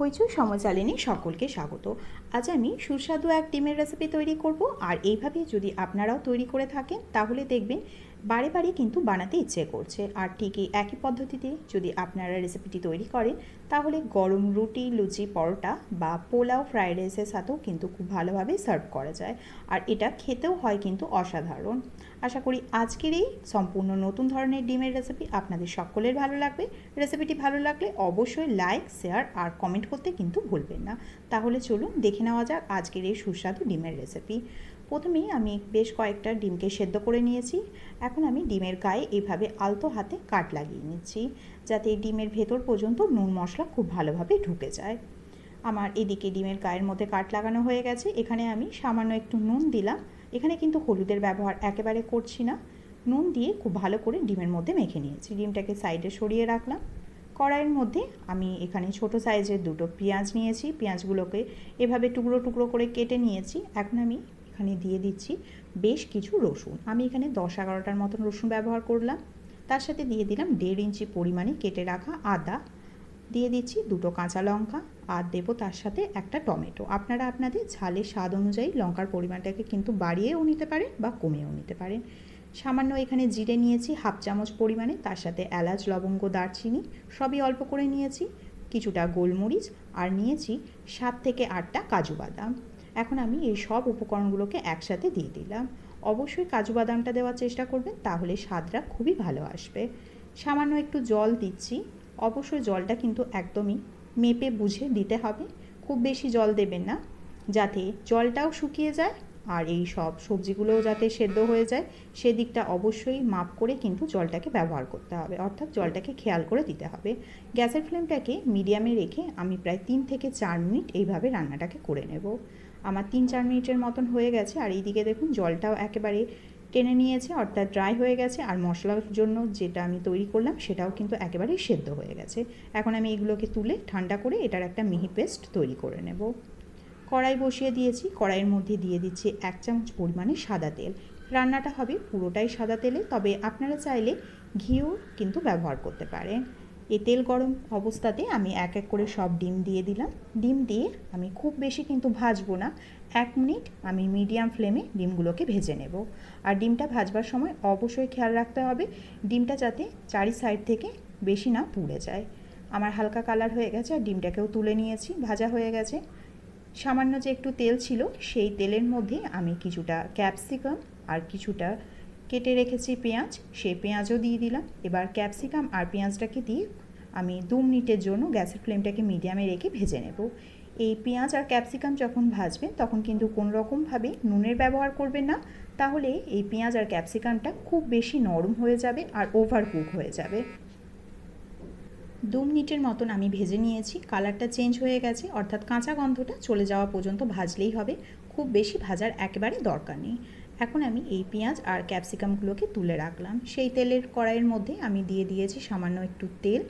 হইচই সমচালিনী সকলকে স্বাগত। আজ আমি সুস্বাদু এক ডিমের রেসিপি তৈরি করব। আর এইভাবে যদি আপনারাও তৈরি করে থাকেন, তাহলে দেখবেন বারে বারে কিন্তু বানাতে ইচ্ছে করছে। আর ঠিকই একই পদ্ধতিতে যদি আপনারা রেসিপিটি তৈরি করেন, তাহলে গরম রুটি, লুচি, পরোটা বা পোলাও ফ্রাইড রাইসের সাথেও কিন্তু খুব ভালোভাবে সার্ভ করা যায়। আর এটা খেতেও হয় কিন্তু অসাধারণ। আশা করি আজকের এই সম্পূর্ণ নতুন ধরনের ডিমের রেসিপি আপনাদের সকলের ভালো লাগবে। রেসিপিটি ভালো লাগলে অবশ্যই লাইক শেয়ার আর কমেন্ট করতে কিন্তু ভুলবেন না। তাহলে চলুন দেখে নেওয়া যাক আজকের এই সুস্বাদু ডিমের রেসিপি প্রথমেই আমি বেশ কয়েকটা ডিমকে সেদ্ধ করে নিয়েছি। এখন আমি ডিমের গায়ে এভাবে আলতো হাতে কাট লাগিয়ে নিচ্ছি, যাতে ডিমের ভেতর পর্যন্ত নুন মশলা খুব ভালোভাবে ঢুকে যায়। আমার এদিকে ডিমের গায়ের মধ্যে কাট লাগানো হয়ে গেছে। এখানে আমি সামান্য একটু নুন দিলাম। এখানে কিন্তু হলুদের ব্যবহার একেবারে করছি না। নুন দিয়ে খুব ভালো করে ডিমের মধ্যে মেখে নিয়েছি। ডিমটাকে সাইডে সরিয়ে রাখলাম। কড়াইয়ের মধ্যে আমি এখানে ছোট সাইজের দুটো পেঁয়াজ নিয়েছি। পেঁয়াজগুলোকে এভাবে টুকরো টুকরো করে কেটে নিয়েছি। এখন আমি এখানে দিয়ে দিচ্ছি বেশ কিছু রসুন। আমি এখানে দশ এগারোটার মতন রসুন ব্যবহার করলাম। তার সাথে দিয়ে দিলাম দেড় ইঞ্চি পরিমাণে কেটে রাখা আদা। দিয়ে দিচ্ছি দুটো কাঁচা লঙ্কা আর দেবো তার সাথে একটা টমেটো। আপনারা আপনাদের ঝালের স্বাদ অনুযায়ী লঙ্কার পরিমাণটাকে কিন্তু বাড়িয়েও নিতে পারেন বা কমিয়েও নিতে পারেন। সামান্য এখানে জিরে নিয়েছি, হাফ চামচ পরিমাণে, তার সাথে এলাচ, লবঙ্গ, দারচিনি সবই অল্প করে নিয়েছি। কিছুটা গোলমরিচ আর নিয়েছি সাত থেকে আটটা কাজু বাদাম। এখন আমি এই সব উপকরণগুলোকে একসাথে দিয়ে দিলাম। অবশ্যই কাজু বাদামটা দেওয়ার চেষ্টা করবেন, তাহলে স্বাদটা খুবই ভালো আসবে। সামান্য একটু জল দিচ্ছি। অবশ্যই জলটা কিন্তু একদমই মেপে বুঝে দিতে হবে। খুব বেশি জল দেবেন না, যাতে জলটাও শুকিয়ে যায় আর এই সব সবজিগুলোও যাতে সেদ্ধ হয়ে যায়। সেদিকটা অবশ্যই মাপ করে কিন্তু জলটাকে ব্যবহার করতে হবে, অর্থাৎ জলটাকে খেয়াল করে দিতে হবে। গ্যাসের ফ্লেমটাকে মিডিয়ামে রেখে আমি প্রায় তিন থেকে চার মিনিট এইভাবে রান্নাটাকে করে নেব। আমার তিন চার মিনিটের মতন হয়ে গেছে, আর এইদিকে দেখুন জলটাও একেবারে টেনে নিয়েছে, অর্থাৎ ড্রাই হয়ে গেছে, আর মশলার জন্য যেটা আমি তৈরি করলাম সেটাও কিন্তু একেবারেই সেদ্ধ হয়ে গেছে। এখন আমি এগুলোকে তুলে ঠান্ডা করে এটার একটা মিহি পেস্ট তৈরি করে নেব। কড়াই বসিয়ে দিয়েছি, কড়াইয়ের মধ্যে দিয়ে দিচ্ছি এক চামচ পরিমাণে সাদা তেল। রান্নাটা হবে পুরোটাই সাদা তেলে, তবে আপনারা চাইলে ঘিও কিন্তু ব্যবহার করতে পারেন। এই তেল গরম অবস্থাতে আমি এক এক করে সব ডিম দিয়ে দিলাম। ডিম দিয়ে আমি খুব বেশি কিন্তু ভাজবো না। এক মিনিট আমি মিডিয়াম ফ্লেমে ডিমগুলোকে ভেজে নেব। আর ডিমটা ভাজবার সময় অবশ্যই খেয়াল রাখতে হবে, ডিমটা যাতে চারি সাইড থেকে বেশি না পুড়ে যায়। আমার হালকা কালার হয়ে গেছে আর ডিমটাকেও তুলে নিয়েছি, ভাজা হয়ে গেছে। সামান্য যে একটু তেল ছিল, সেই তেলের মধ্যে আমি কিছুটা ক্যাপসিকাম আর কিছুটা কেটে রেখেছি পেঁয়াজ সেই পেঁয়াজও দিয়ে দিলাম। এবার ক্যাপসিকাম আর পেঁয়াজটাকে দিয়ে আমি দু মিনিটের জন্য গ্যাসের ফ্লেমটাকে মিডিয়ামে রেখে ভেজে নেব। এই পেঁয়াজ আর ক্যাপসিকাম যখন ভাজবেন তখন কিন্তু কোনো রকমভাবে নুনের ব্যবহার করবেন না। তাহলে এই পেঁয়াজ আর ক্যাপসিকামটা খুব বেশি নরম হয়ে যাবে আর ওভার কুক হয়ে যাবে। দু মিনিটের মতন আমি ভেজে নিয়েছি। কালারটা চেঞ্জ হয়ে গেছে, অর্থাৎ কাঁচা গন্ধটা চলে যাওয়া পর্যন্ত ভাজলেই হবে। খুব বেশি ভাজার একেবারে দরকার নেই। এখন আমি এই পেঁয়াজ আর ক্যাপসিকামগুলোকে তুলে রাখলাম। সেই তেলের কড়াইয়ের মধ্যে আমি দিয়ে দিয়েছি সামান্য একটু তেল,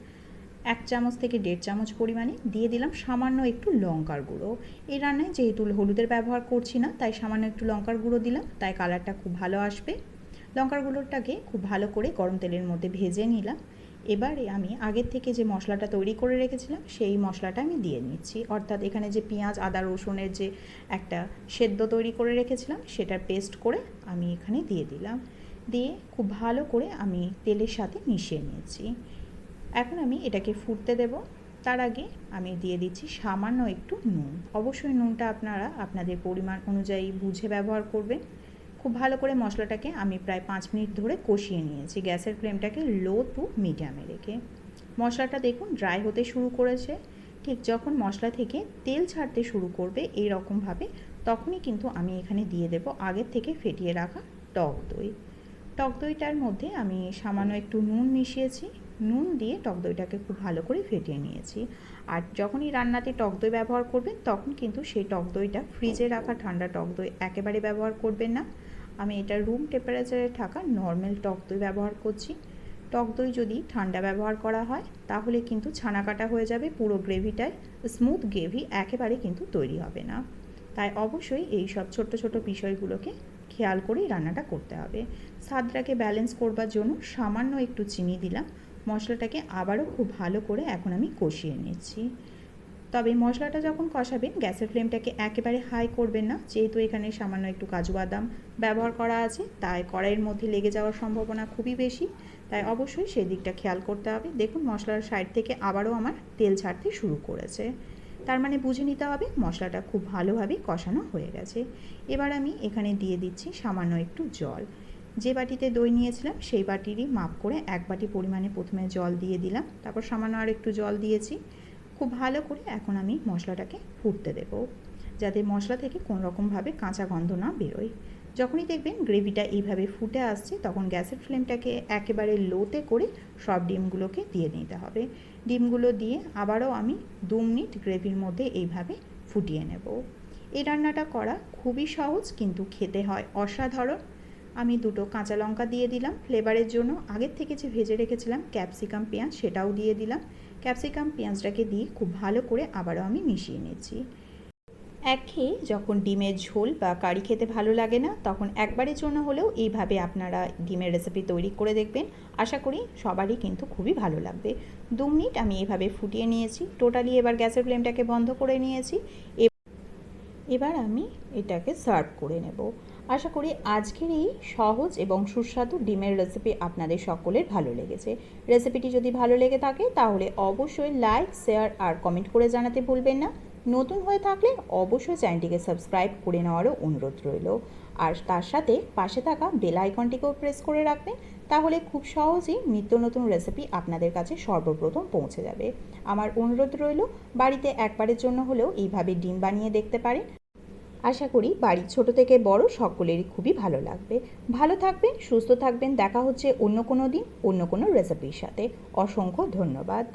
এক চামচ থেকে দেড় চামচ পরিমাণে। দিয়ে দিলাম সামান্য একটু লঙ্কার গুঁড়ো। এই রান্নায় যেহেতু হলুদের ব্যবহার করছি না, তাই সামান্য একটু লঙ্কার গুঁড়ো দিলাম, তাই কালারটা খুব ভালো আসবে। লঙ্কার গুঁড়োটাকে খুব ভালো করে গরম তেলের মধ্যে ভেজে নিলাম। এবারে আমি আগের থেকে যে মশলাটা তৈরি করে রেখেছিলাম, সেই মশলাটা আমি দিয়ে নিচ্ছি। অর্থাৎ এখানে যে পেঁয়াজ, আদা, রসুনের যে একটা সেদ্ধ তৈরি করে রেখেছিলাম, সেটার পেস্ট করে আমি এখানে দিয়ে দিলাম। দিয়ে খুব ভালো করে আমি তেলের সাথে মিশিয়ে নিয়েছি। এখন আমি এটাকে ফুটতে দেব। তার আগে আমি দিয়ে দিচ্ছি সামান্য একটু নুন। অবশ্যই নুনটা আপনারা আপনাদের পরিমাণ অনুযায়ী বুঝে ব্যবহার করবেন। খুব ভালো করে মশলাটাকে আমি প্রায় পাঁচ মিনিট ধরে কষিয়ে নিয়েছি। গ্যাসের ফ্লেমটাকে লো টু মিডিয়ামে রেখে। মশলাটা দেখুন ড্রাই হতে শুরু করেছে। ঠিক যখন মশলা থেকে তেল ছাড়তে শুরু করবে এই রকমভাবে তখনই কিন্তু আমি এখানে দিয়ে দেব আগের থেকে ফেটিয়ে রাখা টক দই। টক দইটার মধ্যে আমি সামান্য একটু নুন মিশিয়েছি। নুন দিয়ে টক দইটাকে খুব ভালো করে ফেটিয়ে নিয়েছি। আর যখনই রান্নাতে টক দই ব্যবহার করবেন, তখন কিন্তু সেই টক দইটা ফ্রিজে রাখা ঠান্ডা টক দই একেবারে ব্যবহার করবেন না। আমি এটা রুম টেম্পারেচারে থাকা নর্মাল টক দই ব্যবহার করছি। টক দই যদি ঠান্ডা ব্যবহার করা হয়, তাহলে কিন্তু ছানা কাটা হয়ে যাবে পুরো গ্রেভিটায়। স্মুথ গ্রেভি একেবারে কিন্তু তৈরি হবে না। তাই অবশ্যই এই সব ছোট্ট ছোট বিষয়গুলোকে খেয়াল করেই রান্নাটা করতে হবে। স্বাদটাকে ব্যালেন্স করবার জন্য সামান্য একটু চিনি দিলাম। মশলাটাকে আবারও খুব ভালো করে এখন আমি কষিয়ে নিচ্ছি। তবে মশলাটা যখন কষাবেন, গ্যাসের ফ্লেমটাকে একেবারে হাই করবেন না, যেহেতু এখানে সামান্য একটু কাজু বাদাম ব্যবহার করা আছে, তাই কড়াইয়ের মধ্যে লেগে যাওয়ার সম্ভাবনা খুবই বেশি। তাই অবশ্যই সেই দিকটা খেয়াল করতে হবে। দেখুন, মশলার সাইড থেকে আবারও আমার তেল ছাড়তে শুরু করেছে। তার মানে বুঝে নিতে হবে, মশলাটা খুব ভালোভাবে কষানো হয়ে গেছে। এবার আমি এখানে দিয়ে দিচ্ছি সামান্য একটু জল। যে বাটিতে দই নিয়েছিলাম, সেই বাটিরই মাপ করে এক বাটি পরিমাণে প্রথমে জল দিয়ে দিলাম। তারপর সামান্য আর একটু জল দিয়েছি। খুব ভালো করে এখন আমি মশলাটাকে ফুটতে দেব, যাতে মশলা থেকে রকমভাবে কাঁচা গন্ধ না বেরোয়। যখনই দেখবেন গ্রেভিটা এইভাবে ফুটে আসছে, তখন গ্যাসের ফ্লেমটাকে একেবারে লোতে করে সব ডিমগুলোকে দিয়ে নিতে হবে। ডিমগুলো দিয়ে আবারও আমি দু মিনিট গ্রেভির মধ্যে এইভাবে ফুটিয়ে নেব। এই রান্নাটা করা খুবই সহজ, কিন্তু খেতে হয় অসাধারণ। আমি দুটো কাঁচা লঙ্কা দিয়ে দিলাম, ফ্লেভারের জন্য। আগের থেকে যে ভেজে রেখেছিলাম ক্যাপসিকাম পেঁয়াজ, সেটাও দিয়ে দিলাম। ক্যাপসিকাম পেঁয়াজটাকে দিয়ে খুব ভালো করে আবারও আমি মিশিয়ে নিচ্ছি। এক যখন ডিমের ঝোল বা কারি খেতে ভালো লাগে না, তখন একবারের জন্য হলেও এইভাবে আপনারা ডিমের রেসিপি তৈরি করে দেখবেন। আশা করি সবারই কিন্তু খুবই ভালো লাগবে। দু মিনিট আমি এভাবে ফুটিয়ে নিয়েছি। টোটালি এবার গ্যাসের ফ্লেমটাকে বন্ধ করে নিয়েছি। এবার আমি এটাকে সার্ভ করে নেব। আশা করি আজকের এই সহজ এবং সুস্বাদু ডিমের রেসিপি আপনাদের সকলের ভালো লেগেছে। রেসিপিটি যদি ভালো লেগে থাকে, তাহলে অবশ্যই লাইক শেয়ার আর কমেন্ট করে জানাতে ভুলবেন না। নতুন হয়ে থাকলে অবশ্যই চ্যানেলটিকে সাবস্ক্রাইব করে নেওয়ারও অনুরোধ রইল। আর তার সাথে পাশে থাকা বেল আইকনটিকেও প্রেস করে রাখবেন, তাহলে খুব সহজেই নিত্য নতুন রেসিপি আপনাদের কাছে সর্বপ্রথম পৌঁছে যাবে। আমার অনুরোধ রইল, বাড়িতে একবারের জন্য হলেও এইভাবে ডিম বানিয়ে দেখতে পারেন। আশা করি বাড়ির ছোট থেকে বড় সকলেরই খুবই ভালো লাগবে। ভালো থাকবেন, সুস্থ থাকবেন, দেখা হচ্ছে অন্য কোনো দিন, অন্য কোনো রেসিপির সাথে। অসংখ্য ধন্যবাদ।